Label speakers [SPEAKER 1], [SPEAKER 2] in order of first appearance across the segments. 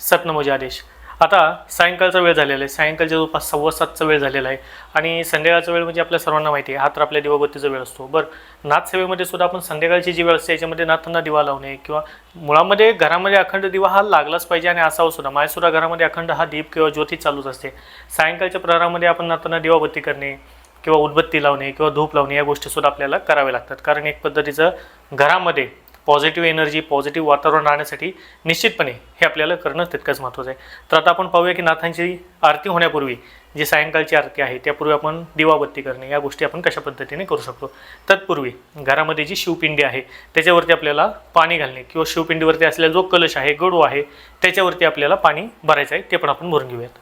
[SPEAKER 1] सतनमोजी आदेश आता सायंकाळचा वेळ झालेला आहे. सायंकाळच्या जवळपास सव्वा सातचा वेळ झालेला आहे. आणि संध्याकाळचा वेळ म्हणजे आपल्या सर्वांना माहिती आहे. हा तर आपल्या दिवाबत्तीचा वेळ असतो. बरं नाथसेवेमध्ये सुद्धा आपण संध्याकाळची जी वेळ असते याच्यामध्ये नाथांना दिवा लावणे किंवा मुळामध्ये घरामध्ये अखंड दिवा हा लागलाच पाहिजे आणि असावा सुद्धा. माझ्यासुद्धा घरामध्ये अखंड हा दीप किंवा ज्योती चालूच असते. सायंकाळच्या प्रहारामध्ये आपण नाथांना दिवाबत्ती करणे किंवा उदबत्ती लावणे किंवा धूप लावणे या गोष्टीसुद्धा आपल्याला कराव्या लागतात. कारण एक पद्धतीचं घरामध्ये पॉझिटिव्ह एनर्जी पॉझिटिव्ह वातावरण राहण्यासाठी निश्चितपणे हे आपल्याला करणं तितकंच महत्त्वाचं आहे. तर आता आपण पाहूया की नाथांची आरती होण्यापूर्वी जी सायंकाळची आरती आहे त्यापूर्वी आपण दिवाबत्ती करणे या गोष्टी आपण कशा पद्धतीने करू शकतो? तत्पूर्वी घरामध्ये जी शिवपिंडी आहे त्याच्यावरती आपल्याला पाणी घालणे किंवा शिवपिंडीवरती असलेला जो कलश आहे गडू आहे त्याच्यावरती आपल्याला पाणी भरायचं आहे ते पण आपण भरून घेऊयात.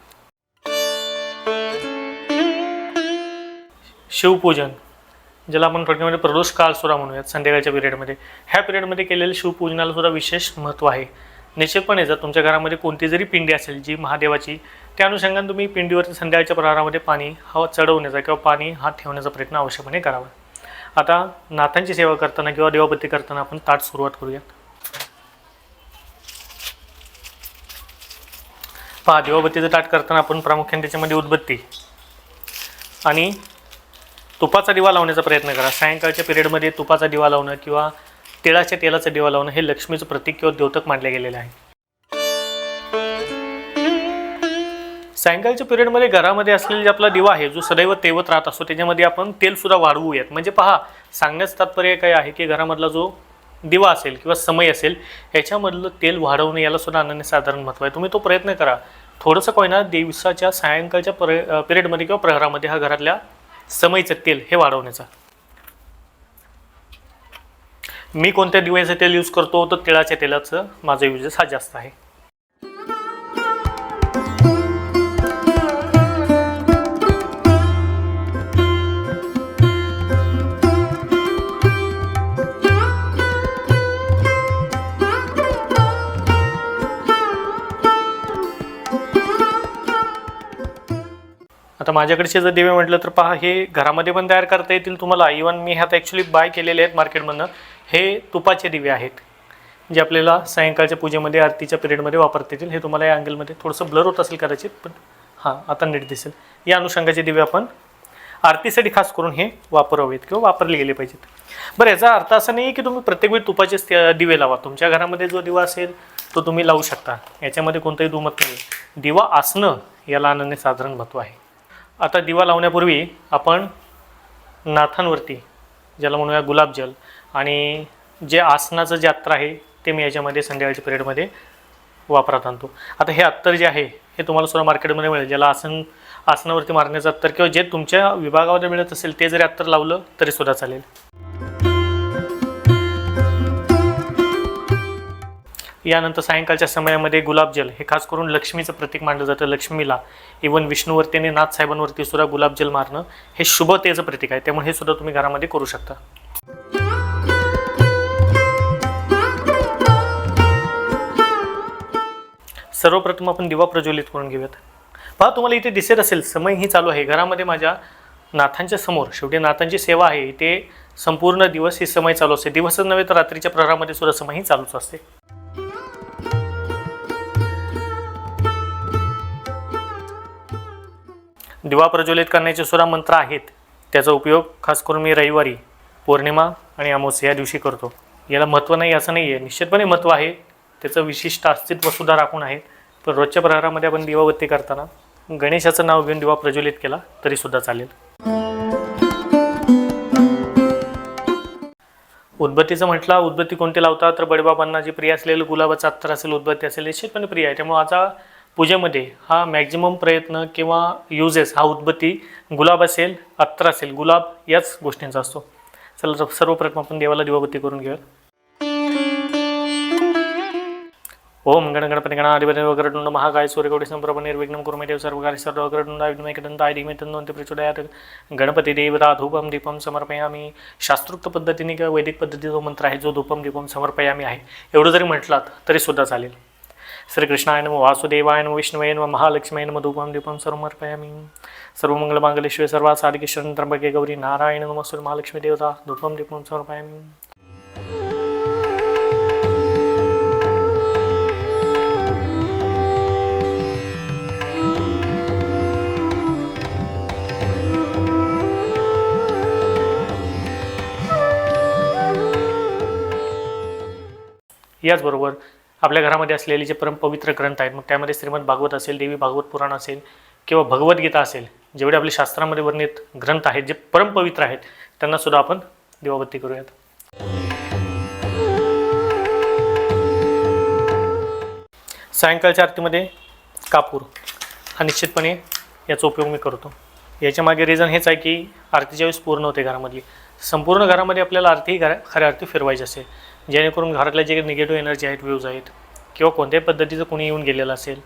[SPEAKER 1] शिवपूजन. ज्याला आपण थोडक्यामध्ये प्रदोष काळ सुद्धा म्हणूयात संध्याकाळच्या पिरियडमध्ये. ह्या पिरियडमध्ये केलेल्या शिवपूजनाला सुद्धा विशेष महत्त्व आहे. निश्चितपणे जर तुमच्या घरामध्ये कोणती जरी पिंडी असेल जी महादेवाची त्या अनुषंगाने तुम्ही पिंडीवरती संध्याकाळच्या प्रहारामध्ये पाणी हा चढवण्याचा किंवा पाणी हा ठेवण्याचा प्रयत्न आवश्यकपणे करावा. आता नाथांची सेवा करताना किंवा देवाबत्ती करताना आपण ताट सुरुवात करूयात. पहा देवाबत्तीचं ताट करताना आपण प्रामुख्याने त्याच्यामध्ये उदबत्ती आणि तुपाचा दिवा लावण्याचा प्रयत्न करा. सायंकाळच्या पिरियडमध्ये तुपाचा दिवा लावणं किंवा तिळाच्या तेलाचा दिवा लावणं हे लक्ष्मीचं प्रतीक किंवा द्योतक मानले गेलेलं आहे. सायंकाळच्या पिरियडमध्ये घरामध्ये असलेला जे आपला दिवा आहे जो सदैव तेवत राहत असतो त्याच्यामध्ये आपण तेलसुद्धा वाढवूयात. म्हणजे पहा सांगण्याचं तात्पर्य काय आहे की घरामधला जो दिवा असेल किंवा समय असेल याच्यामधलं तेल वाढवणं याला सुद्धा अनन्यसाधारण महत्त्व आहे. तुम्ही तो प्रयत्न करा. थोडंसं काही ना दिवसाच्या सायंकाळच्या पर पिरियडमध्ये किंवा प्रहरामध्ये हा घरातल्या समईचं तेल हे वाढवण्याचा. मी कोणत्या दिव्याचं तेल यूज करतो? तर तिळाच्या तेलाचं. माझा युजेस हा जास्त आहे. माझ्याकडचे जर दिवे म्हटलं तर पहा हे घरामध्ये पण तयार करता येतील तुम्हाला. इवन मी ह्यात ॲक्च्युली बाय केलेले आहेत मार्केटमधनं हे तुपाचे दिवे आहेत जे आपल्याला सायंकाळच्या पूजेमध्ये आरतीच्या पिरियडमध्ये वापरता येतील. हे तुम्हाला या अँगलमध्ये थोडंसं ब्लर होत असेल कदाचित पण हां आता नीट दिसेल. या अनुषंगाचे दिवे आपण आरतीसाठी खास करून हे वापरावेत किंवा वापरले गेले पाहिजेत. बरं याचा अर्थ असा नाही की तुम्ही प्रत्येक वेळी तुपाचेच दिवे लावा. तुमच्या घरामध्ये जो दिवा असेल तो तुम्ही लावू शकता. याच्यामध्ये कोणतंही दुमत नाही दिवा असणं याला आनंदने साधारण महत्त्व आहे. आता दिवा लावण्यापूर्वी आपण नाथांवरती ज्याला म्हणूया गुलाबजल आणि जे आसनाचं जे अत्तर आहे ते मी याच्यामध्ये संध्याकाळच्या पिरियडमध्ये वापरात आणतो. आता हे अत्तर जे आहे हे तुम्हाला सुद्धा मार्केटमध्ये मिळेल. ज्याला आसन आसनावरती मारण्याचं अत्तर किंवा जे तुमच्या विभागामध्ये मिळत असेल ते जरी अत्तर लावलं तरी सुद्धा चालेल. यानंतर सायंकाळच्या समयामध्ये गुलाबजल हे खास करून लक्ष्मीचं प्रतीक मानलं जातं. लक्ष्मीला इवन विष्णूवरती आणि नाथसाहेबांवरती सुद्धा गुलाबजल मारणं हे शुभतेचं प्रतीक आहे. त्यामुळे हे सुद्धा तुम्ही घरामध्ये करू शकता. सर्वप्रथम आपण दिवा प्रज्वलित करून घेऊयात. पहा तुम्हाला इथे दिसत असेल समय ही चालू आहे. घरामध्ये माझ्या नाथांच्या समोर शेवटी नाथांची सेवा आहे. ते संपूर्ण दिवस ही समय चालू असते. दिवसच नव्हे तर रात्रीच्या प्रहरामध्ये सुद्धा समय ही चालूच असते. दिवा प्रज्वलित करण्याचे सुद्धा मंत्र आहेत. त्याचा उपयोग खास करून मी रविवारी पौर्णिमा आणि अमावस्या या दिवशी करतो. याला महत्त्व नाही असं नाही आहे निश्चितपणे महत्त्व आहे. त्याचं विशिष्ट अस्तित्वसुद्धा राखून आहे. पण रोजच्या प्रहारामध्ये आपण दिवाबत्ती करताना गणेशाचं नाव घेऊन दिवा प्रज्वलित केला तरीसुद्धा चालेल. उदबत्तीचं म्हटलं उदबत्ती कोणती लावतात? तर बडेबाबांना जे प्रिय असलेलं गुलाबाचं अत्तर असेल उदबत्ती असेल निश्चितपणे प्रिय आहे. त्यामुळे आता पूजेमध्ये हा मॅक्झिमम प्रयत्न किंवा युजेस हा उद्बत्ती गुलाब असेल अत्तर असेल गुलाब याच गोष्टींचा असतो. चला सर्वप्रथम आपण देवाला दिवाबत्ती करून घेऊया. ओम गण गणपती गणाधिपती वक्रतुंड महाकाय सूर्यकोटी संप्रभ निर्विघ्नं कुर्मे देव सर्वकार्य सर्व वक्रतुंड विघ्नमेकदंताय धीमे तन्नोन्ति प्रचोदयात. गणपती देवता धूपम दीपम समर्पयामी. शास्त्रोक्त पद्धतीने किंवा वैदिक पद्धतीचा जो मंत्र आहे जो धूपम दीपम समर्पयामी आहे. एवढं जरी म्हटलात तरी सुद्धा चालेल. श्रीकृष्णाय नमो वासुदेवाय नमो विष्णवे नम महालक्ष्मी नम धूपम दीपम सर्वमर्पयामी सर्वमंगलमांगलेश्वर सर्वात साधिके शरण त्र्यंबके गौरी नारायण नमस्तुर महालक्ष्मी देवता धूपम दीपम समर्पयामी याचबरोबर आपल्या घरामध्ये असलेले जे परमपवित्र ग्रंथ आहेत मग त्यामध्ये श्रीमद भागवत असेल देवी भागवत पुराण असेल किंवा भगवद्गीता असेल जेवढे आपले शास्त्रामध्ये वर्णित ग्रंथ आहेत जे परमपवित्र आहेत त्यांना सुद्धा आपण दिवाबत्ती करूयात. सायंकाळच्या आरतीमध्ये कापूर हा निश्चितपणे याचा उपयोग मी करतो. याच्या मागे रिझन हेच आहे की आरतीच्या वेळेस पूर्ण होते घरामधली संपूर्ण घरामध्ये आपल्याला आरती घरा खऱ्या आरती फिरवायची असेल. जेणेकरून घरातल्या जे निगेटिव्ह एनर्जी आहेत व्ह्यूज आहेत किंवा कोणत्याही पद्धतीचं कोणी येऊन गेलेलं असेल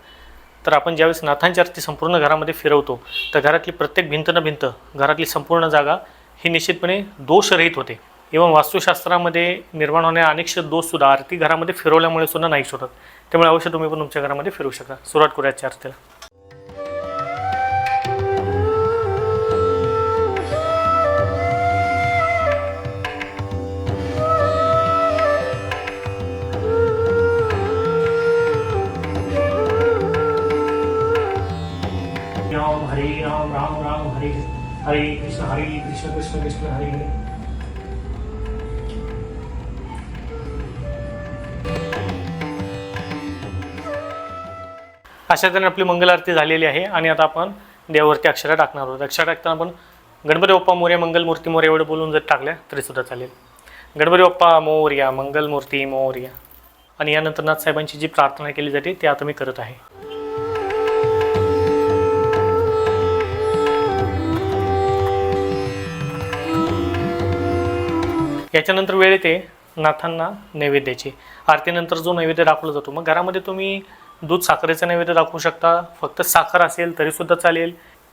[SPEAKER 1] तर आपण ज्यावेळेस नाथांची आरती संपूर्ण घरामध्ये फिरवतो तर घरातली प्रत्येक भिंत न भिंत घरातली संपूर्ण जागा ही निश्चितपणे दोषरहित होते. एवं वास्तुशास्त्रामध्ये निर्माण होणाऱ्या अनेकशे दोषसुद्धा आरती घरामध्ये फिरवल्यामुळे सुद्धा नाही होतात. त्यामुळे अवश्य तुम्ही पण तुमच्या घरामध्ये फिरू शकता सुरुवात करूया आरतीला. कृष्ण कृष्ण कृष्ण हरी अशा तऱ्हेने आपली मंगल आरती झालेली आहे आणि आता आपण देवावरती अक्षरा टाकणार आहोत. अक्षरा टाकताना आपण गणपती बाप्पा मोर्या मंगल मूर्ती मोर्या एवढं बोलून जर टाकल्या तरीसुद्धा चालेल. गणपती बाप्पा मोर्या मंगल मूर्ती मोर्या. आणि यानंतर नाथ साहेबांची जी प्रार्थना केली जाते ती आता मी करत आहे. याच्यानंतर वेळ येते नाथांना नैवेद्याची. आरतीनंतर जो नैवेद्य दाखवला जातो. मग घरामध्ये तुम्ही दूध साखरेचं नैवेद्य दाखवू शकता. फक्त साखर असेल तरीसुद्धा चालेल.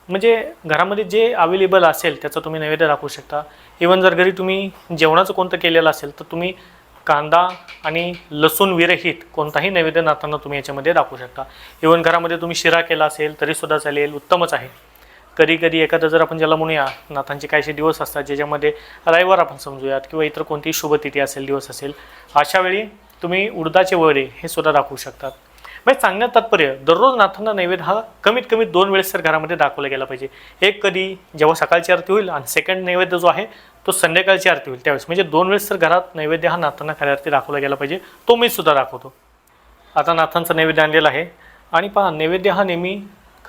[SPEAKER 1] म्हणजे घरामध्ये जे अवेलेबल असेल त्याचं तुम्ही नैवेद्य दाखवू शकता. इवन जर घरी तुम्ही जेवणाचं कोणतं केलेलं असेल तर तुम्ही कांदा आणि लसूण विरहित कोणताही नैवेद्य नाथांना तुम्ही याच्यामध्ये दाखवू शकता. इवन घरामध्ये तुम्ही शिरा केला असेल तरीसुद्धा चालेल. उत्तमच आहे. कधी कधी एखादं जर आपण ज्याला म्हणूया नाथांचे काहीसे दिवस असतात ज्याच्यामध्ये रविवार आपण समजूयात किंवा इतर कोणतीही शुभतिथी असेल दिवस असेल अशा वेळी तुम्ही उडदाचे वडे हे सुद्धा दाखवू शकतात. म्हणजे सांगण्यात तात्पर्य दररोज नाथांना नैवेद्य हा कमीत कमी दोन वेळेस तर घरामध्ये दाखवला गेला पाहिजे. एक कधी जेव्हा सकाळची आरती होईल आणि सेकंड नैवेद्य जो आहे तो संध्याकाळची आरती होईल त्यावेळेस. म्हणजे दोन वेळेस तर घरात नैवेद्य हा नाथांना खऱ्या आरती दाखवला गेला पाहिजे. तो मी सुद्धा दाखवतो. आता नाथांचा नैवेद्य आणलेला आहे. आणि पहा नैवेद्य हा नेहमी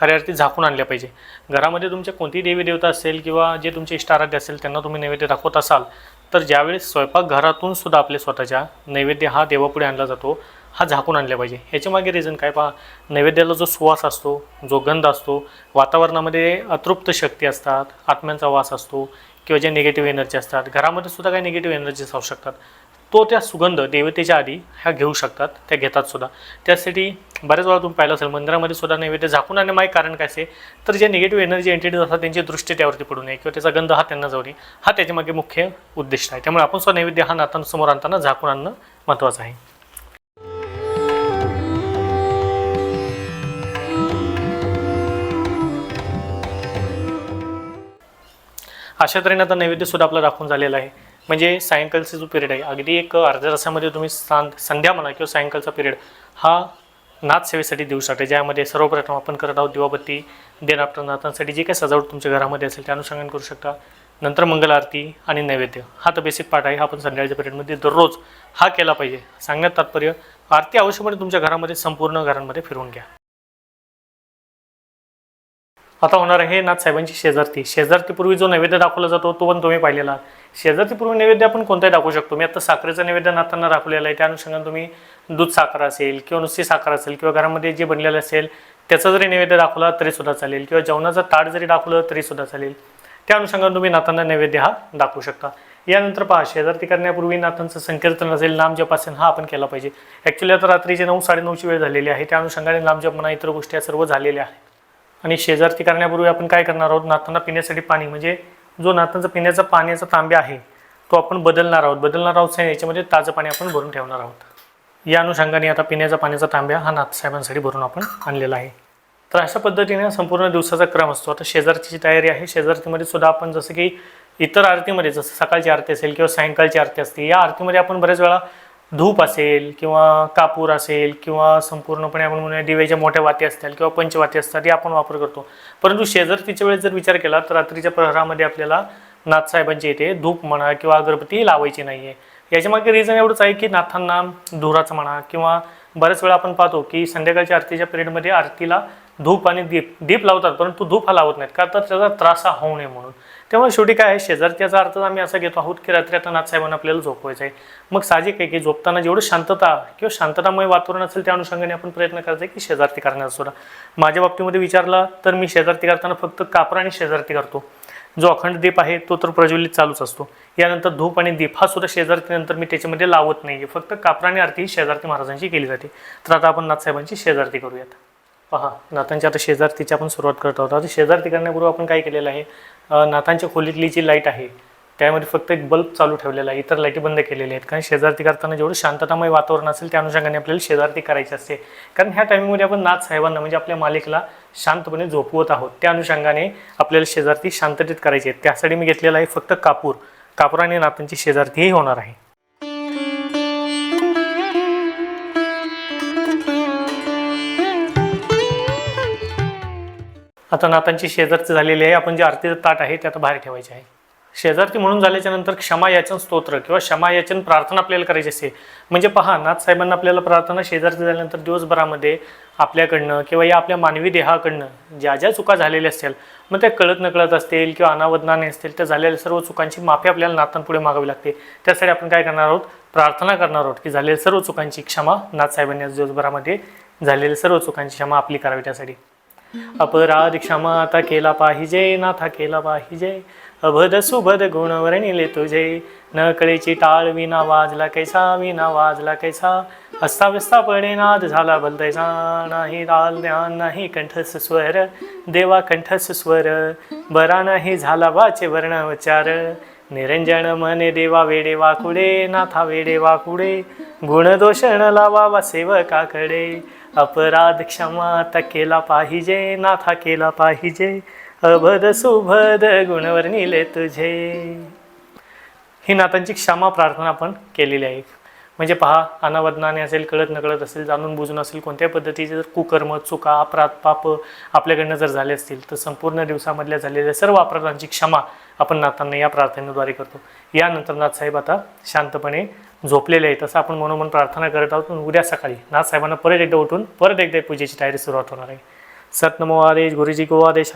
[SPEAKER 1] खऱ्या अर्थी झाकून आणल्या पाहिजे. घरामध्ये तुमच्या कोणती देवी देवता असेल किंवा जे तुमचे इष्टाराध्य असेल त्यांना तुम्ही नैवेद्य दाखवत असाल तर ज्यावेळेस स्वयंपाकघरातून सुद्धा आपले स्वतःच्या नैवेद्य हा देवापुढे आणला जातो हा झाकून आणला पाहिजे. ह्याच्यामागे रिझन काय पहा? नैवेद्याला जो सुवास असतो जो गंध असतो वातावरणामध्ये अतृप्त शक्ती असतात आत्म्यांचा वास असतो किंवा ज्या निगेटिव्ह एनर्जी असतात घरामध्ये सुद्धा काही निगेटिव्ह एनर्जीज असू शकतात. तो त्या सुगंध देवतेच्या आधी ह्या घेऊ शकतात त्या घेतात सुद्धा. त्यासाठी बऱ्याच वेळा तुम्ही पाहिलं असेल मंदिरामध्ये सुद्धा नैवेद्य झाकून आणण्यामागे कारण काय असेल तर जे निगेटिव्ह एनर्जी एंटिटीज असतात त्यांची दृष्टी त्यावरती पडू नये किंवा त्याचा गंध हा त्यांना जाऊ नये. हा त्याच्यामागे मुख्य उद्दिष्ट आहे. त्यामुळे आपण सुद्धा नैवेद्य हा नातांसमोर आणताना झाकून आणणं महत्त्वाचं आहे. अशा तऱ्हेने आता नैवेद्यसुद्धा आपला दाखवून झालेला आहे. म्हणजे सायंकाळचा जो पिरियड आहे अगदी एक अर्ध्या तासामध्ये तुम्ही सां संध्या म्हणा किंवा सायंकाळचा पिरियड हा नाथ सेवेसाठी देऊ शकता. ज्यामध्ये सर्वप्रथम आपण करत आहोत दिवाबत्ती देण नाथांसाठी जे काही सजावट तुमच्या घरामध्ये असेल त्या अनुषंगाने करू शकता. नंतर मंगल आरती आणि नैवेद्य. हा तर बेसिक पार्ट आहे. हा आपण संध्याकाळच्या पिरियडमध्ये दररोज हा केला पाहिजे. सांगण्यात तात्पर्य आरती आवश्यकपणे तुमच्या घरामध्ये संपूर्ण घरांमध्ये फिरवून घ्या. आता होणार आहे नाथ साहेबांची शेजारती. शेजारतीपूर्वी जो नैवेद्य दाखवला जातो तो पण तुम्ही पाहिलेला. शेजारतीपूर्वी नैवेद्य आपण कोणताही दाखवू शकतो. मी आता साखरेचं नैवेद्य नाथांना दाखवलेलं आहे. त्या अनुषंगाने तुम्ही दूध साखर असेल किंवा नुसती साखर असेल किंवा घरामध्ये जे बनलेलं असेल त्याचा जरी नैवेद्य दाखवला तरी सुद्धा चालेल किंवा जेवणाचं ताट जरी दाखवलं तरी सुद्धा चालेल. त्या अनुषंगाने तुम्ही नाथांना नैवेद्य हा दाखवू शकता. यानंतर पहा शेजारती करण्यापूर्वी नाथांचं संकीर्तन असेल नामजप असेल हा आपण केला पाहिजे. ॲक्च्युली आता रात्रीचे नऊ साडेनऊची वेळ झालेली आहे त्या अनुषंगाने नामजप म्हणा इतर गोष्टी या सर्व झालेल्या आहेत. आणि शेजारती करण्यापूर्वी आपण काय करणार आहोत? नाथांना पिण्यासाठी पाणी म्हणजे जो नाथांचा पिण्याचा पाण्याचा तांब्या आहे तो आपण बदलणार आहोत. बदलणार आहोत याच्यामध्ये ताजं पाणी आपण भरून ठेवणार आहोत. या अनुषंगाने आता पिण्याचा पाण्याचा तांब्या हा नातसाहेबांसाठी भरून आपण आणलेला आहे. तर अशा पद्धतीने संपूर्ण दिवसाचा क्रम असतो. आता शेजारतीची तयारी आहे शेजारतीमध्ये सुद्धा आपण जसं की इतर आरतीमध्ये जसं सकाळची आरती असेल किंवा सायंकाळची आरती असते या आरतीमध्ये आपण बऱ्याच वेळा धूप असेल किंवा कापूर असेल किंवा संपूर्णपणे आपण म्हणूया दिव्याच्या मोठ्या वाती असतील किंवा पंचवाती असतात या आपण वापर करतो. परंतु शेजारतीच्या वेळेस जर विचार केला तर रात्रीच्या प्रहरामध्ये आपल्याला नाथसाहेबांच्या इथे धूप म्हणा किंवा अगरबत्ती लावायची नाही आहे याच्यामागे रिझन एवढंच आहे की नाथांना धुराचं म्हणा किंवा बऱ्याच वेळा आपण पाहतो की संध्याकाळच्या आरतीच्या पिरियडमध्ये आरतीला धूप आणि दीप दीप लावतात परंतु धूप हा लावत नाहीत. का तर त्याचा त्रास हा होऊ नये म्हणून. त्यामुळे शेवटी काय आहे शेजारच्याचा अर्थ आम्ही असा घेतो आहोत की रात्री आता नाथसाहेबांना आपल्याला झोपवायचं आहे. मग साहजिक आहे की झोपताना जेवढं शांतता किंवा शांततामय वातावरण असेल त्या अनुषंगाने आपण प्रयत्न करायचा आहे की शेजारती करण्याचा सुद्धा माझ्या बाबतीमध्ये विचारला तर मी शेजारती करताना फक्त कापरा आणि शेजारती करतो. जो अखंड दीप आहे तो तर प्रज्वलित चालूच असतो. यानंतर धूप आणि दीप हा सुद्धा शेजारतीनंतर मी त्याच्यामध्ये लावत नाही आहे फक्त कापराने आरती ही शेजारती महाराजांची केली जाते. तर आता आपण नाथसाहेबांची शेजारती करूयात. पहा नाथांच्या आता शेजारतीची आपण सुरुवात करत आहोत. आता शेजारती करण्यापूर्वी आपण काय केलेलं आहे? नाथांच्या खोलीतली जी लाइट आहे त्यामध्ये फक्त एक बल्ब चालू ठेवलेला आहे. इतर लाईटी बंद केलेल्या आहेत. कारण शेजारती करताना जेवढं शांततामय वातावरण असेल त्या अनुषंगाने आपल्याला शेजारती करायची असते. कारण ह्या टायमिंगमध्ये आपण नाथ साहेबांना म्हणजे आपल्या मालिकला शांतपणे झोपवत आहोत. त्या अनुषंगाने आपल्याला शेजारती शांततेत करायची आहे. त्यासाठी मी घेतलेला आहे फक्त कापूर. कापूर आणि नाथांची शेजारतीही होणार आहे. आता नातांची शेजारती झालेली आहे. आपण जे आरतीचं ताट आहे ते आता बाहेर ठेवायचे आहे. शेजारती म्हणून झाल्याच्यानंतर क्षमा याचन स्तोत्र किंवा क्षमा याचन प्रार्थना आपल्याला करायची असते. म्हणजे पहा नाथ साहेबांना आपल्याला प्रार्थना शेजारती झाल्यानंतर दिवसभरामध्ये आपल्याकडनं किंवा या आपल्या मानवी देहाकडनं ज्या ज्या चुका झालेल्या असतील मग त्या कळत नकळत असतील किंवा अनावधाने असतील त्या झालेल्या सर्व चुकांची माफी आपल्याला नातांपुढे मागावी लागते. त्यासाठी आपण काय करणार आहोत? प्रार्थना करणार आहोत की झालेल्या सर्व चुकांची क्षमा नाथ साहेबांनी आज दिवसभरामध्ये झालेल्या सर्व चुकांची क्षमा आपली करावी त्यासाठी. अपराध क्षमा आता केला पाहिजे नाथा केला पाहिजे. अभद सुभद गुण वर्णिले तुझे. न कळेची टाळ विना वाजला कैसा विना वाजला कैसा. अस्ताव्यस्ता पडे नाद झाला बलदैसा नाही दाल ज्ञान नाही कंठस स्वर. देवा कंठस स्वर. बरा नाही झाला वाचे वर्ण उच्चार. निरंजन मने देवा वेडे वाकुडे नाथा वेडे वाकुडे. गुणदोषण लावावा सेवकाकडे. अपराध क्षमा आता केला पाहिजे नाथा केला पाहिजे. अभद सुभद गुणवर्णिले तुझे. ही नाथांची क्षमा प्रार्थना आपण केलेली आहे. म्हणजे पहा अनावधानाने असेल कळत नकळत असेल जाणून बुजून असेल कोणत्याही पद्धतीचे जर कुकर्म चुका अपराध पाप आपल्याकडनं जर झाले असतील तर संपूर्ण दिवसामधल्या झालेल्या सर्व अपराधांची क्षमा आपण नाथांना या प्रार्थनेद्वारे करतो. यानंतर नाथसाहेब आता शांतपणे झोपलेले आहेत असं आपण मनोमन प्रार्थना करत आहोत. उद्या सकाळी नाथसाहेबांना परत एकदा उठून परत एकदा पूजेची तयारी सुरुवात होणार आहे. सतनमो आदेश गुरुजी को आदेश.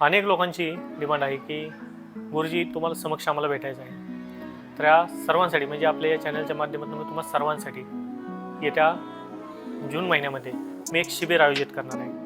[SPEAKER 1] अनेक लोकांची डिमांड आहे की गुरुजी तुम्हाला समक्ष आम्हाला भेटायचं आहे. तर या सर्वांसाठी म्हणजे आपल्या या चॅनलच्या माध्यमातून मी तुम्हाला सर्वांसाठी येत्या जून महिन्यामध्ये मी एक शिबिर आयोजित करणार आहे.